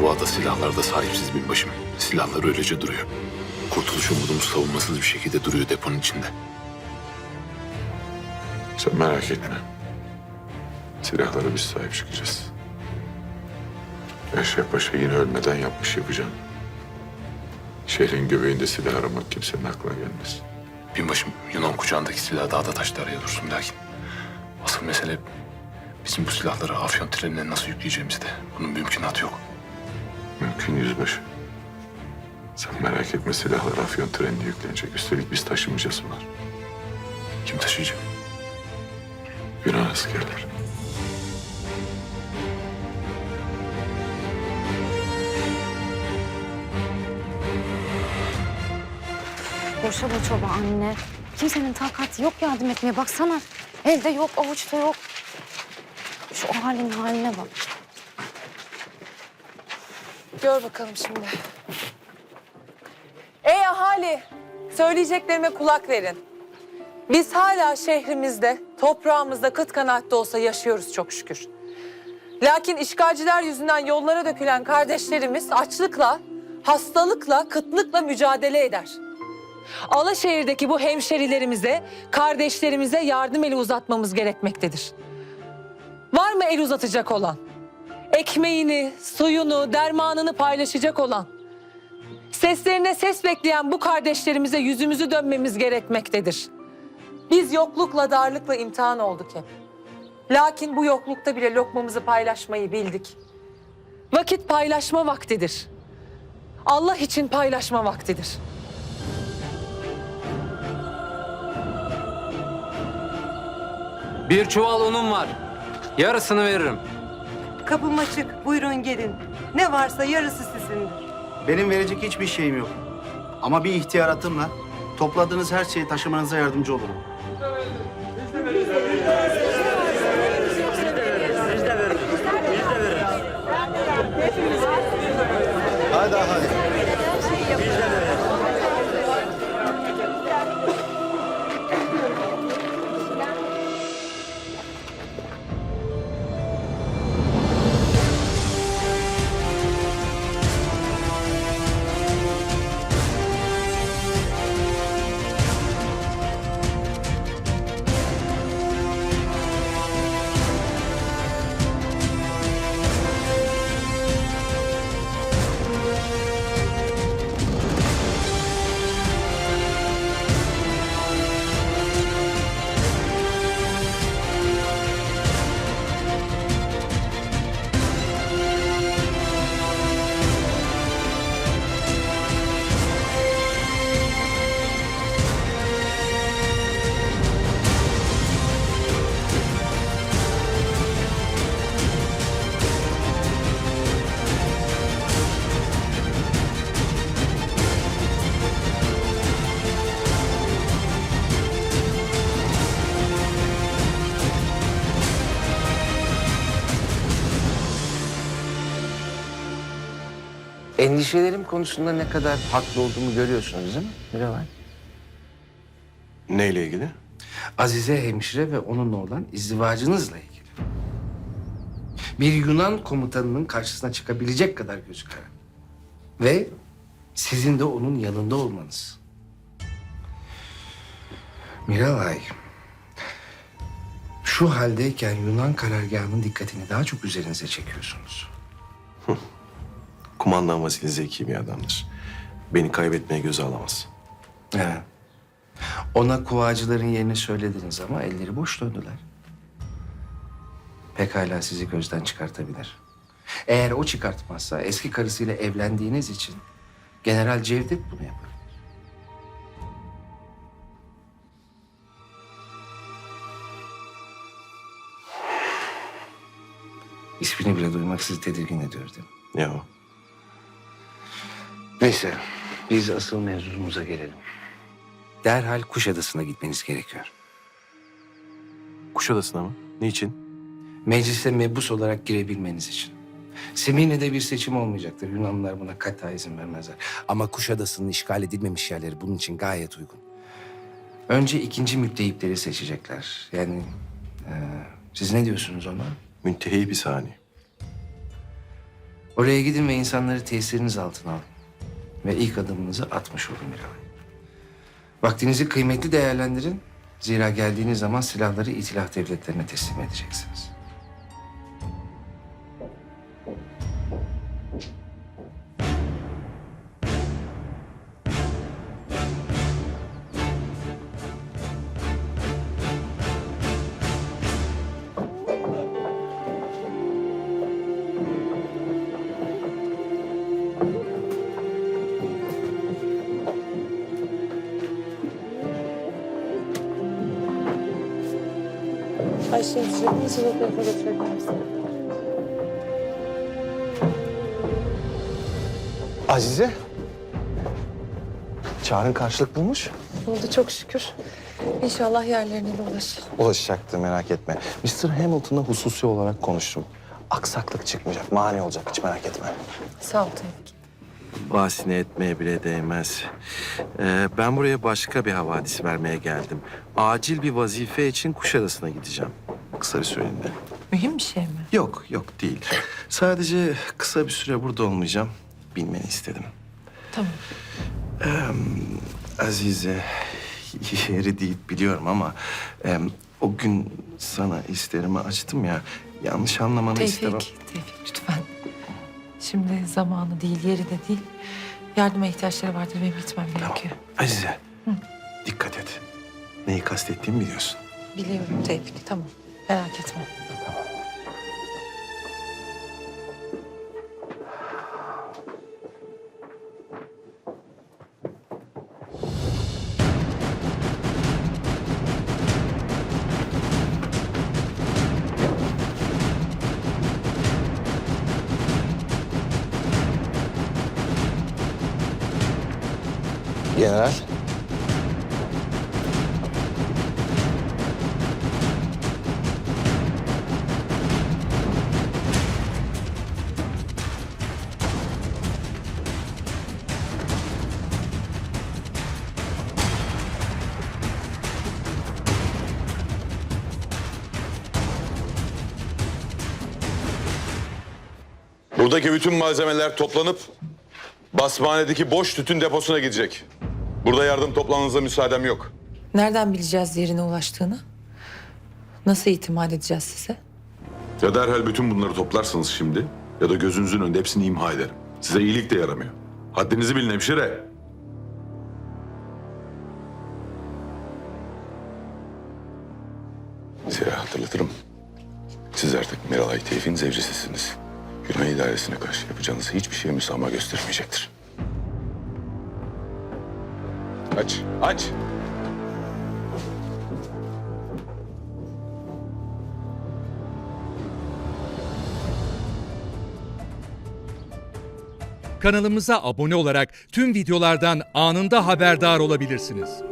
Bu ada silahlarda sahipsiz binbaşım. Silahlar öylece duruyor. Kurtuluş umudumuz savunmasız bir şekilde duruyor deponun içinde. Sen merak etme. Silahlara biz sahip çıkacağız. Eşref Paşa yine ölmeden yapmış yapacağım. Şehrin göbeğinde silah aramak kimsenin aklına gelmez. Binbaşım Yunan kucağındaki silah daha da taşta araya dursun lakin. Asıl mesele bizim bu silahları afyon trenine nasıl yükleyeceğimizde. Bunun mümkünatı yok. Mümkün yüzbaşı. Sen merak etme silahlar afyon trenine yüklenecek. Üstelik biz taşımayacağız bunlar. Kim taşıyacak? Yunan askerler. Boşa bu çoba anne. Kimsenin takati yok yardım etmeye. Baksana. Elde yok, avuçta yok. Şu halin haline bak. Gör bakalım şimdi. Ey ahali, söyleyeceklerime kulak verin. Biz hala şehrimizde, toprağımızda kıt kanaat da olsa yaşıyoruz çok şükür. Lakin işgalciler yüzünden yollara dökülen kardeşlerimiz açlıkla, hastalıkla, kıtlıkla mücadele eder. Alaşehir'deki bu hemşerilerimize, kardeşlerimize yardım eli uzatmamız gerekmektedir. Var mı el uzatacak olan? Ekmeğini, suyunu, dermanını paylaşacak olan, seslerine ses bekleyen bu kardeşlerimize yüzümüzü dönmemiz gerekmektedir. Biz yoklukla, darlıkla imtihan olduk hep. Lakin bu yoklukta bile lokmamızı paylaşmayı bildik. Vakit paylaşma vaktidir. Allah için paylaşma vaktidir. Bir çuval unum var. Yarısını veririm. Kapım açık, buyurun gelin. Ne varsa yarısı sizindir. Benim verecek hiçbir şeyim yok. Ama bir ihtiyaratımla topladığınız her şeyi taşımanıza yardımcı olurum. Endişelerim konusunda ne kadar haklı olduğumu görüyorsunuz değil mi Miravan? Neyle ilgili? Azize hemşire ve onunla olan izdivacınızla ilgili. Bir Yunan komutanının karşısına çıkabilecek kadar gözü kara. Ve sizin de onun yanında olmanız. Miralay, şu haldeyken Yunan karargahının dikkatini daha çok üzerinize çekiyorsunuz. Kumandan Vasil zeki bir adamdır. Beni kaybetmeye göze alamaz. Evet. Ona kuvacıların yerini söylediniz ama elleri boş döndüler. Pekala sizi gözden çıkartabilir. Eğer o çıkartmazsa eski karısıyla evlendiğiniz için General Cevdet bunu yapar. İsmini bile duymak sizi tedirgin ediyor değil mi? Ya. Neyse, biz asıl mevzumuza gelelim. Derhal Kuşadası'na gitmeniz gerekiyor. Kuşadası'na mı? Niçin? Meclise mebus olarak girebilmeniz için. Semine'de bir seçim olmayacaktır. Yunanlılar buna kata izin vermezler. Ama Kuşadası'nın işgal edilmemiş yerleri bunun için gayet uygun. Önce ikinci müttehipleri seçecekler. Yani e, siz ne diyorsunuz ona? Müntehi bir saniye. Oraya gidin ve insanları tesiriniz altına alın. Ve ilk adımınızı atmış olun Miralay. Vaktinizi kıymetli değerlendirin. Zira geldiğiniz zaman silahları itilaf devletlerine teslim edeceksiniz. Ayşe, nasıl tarafa götürebilirsin? Azize. Çağrı'nın karşılık bulmuş. Oldu çok şükür. İnşallah yerlerine de ulaşır. Ulaşacaktır merak etme. Mr. Hamilton'la hususi olarak konuştum. Aksaklık çıkmayacak, mani olacak hiç merak etme. Sağ ol Tevfik. Bahsine etmeye bile değmez. Ee, ben buraya başka bir havadis vermeye geldim. Acil bir vazife için Kuşadası'na gideceğim. Kısa bir süreliğine. Mühim bir şey mi? Yok, yok değil. Sadece kısa bir süre burada olmayacağım. Bilmeni istedim. Tamam. Azize, yeri değil biliyorum ama... em, o gün sana hislerimi açtım ya. Yanlış anlamanı istemem. Tevfik, Tevfik lütfen. Şimdi zamanı değil, yeri de değil. Yardıma ihtiyaçları vardır. Benim gitmem gerekiyor. Azize, dikkat et. Neyi kastettiğimi biliyorsun. Biliyorum Tevfik, tamam. Merak etme. General. Buradaki bütün malzemeler toplanıp basmanedeki boş tütün deposuna gidecek. Burada yardım toplamanıza müsaadem yok. Nereden bileceğiz yerine ulaştığını? Nasıl itimat edeceğiz size? Ya derhal bütün bunları toplarsınız şimdi ya da gözünüzün önünde hepsini imha ederim. Size iyilik de yaramıyor. Haddinizi bilin hemşire. Size hatırlatırım. Siz artık Miralay Tevfik'in zevcisisiniz. Yunan idaresine karşı yapacağınız hiçbir şeye müsamaha göstermeyecektir. Aç, aç. Kanalımıza abone olarak tüm videolardan anında haberdar olabilirsiniz.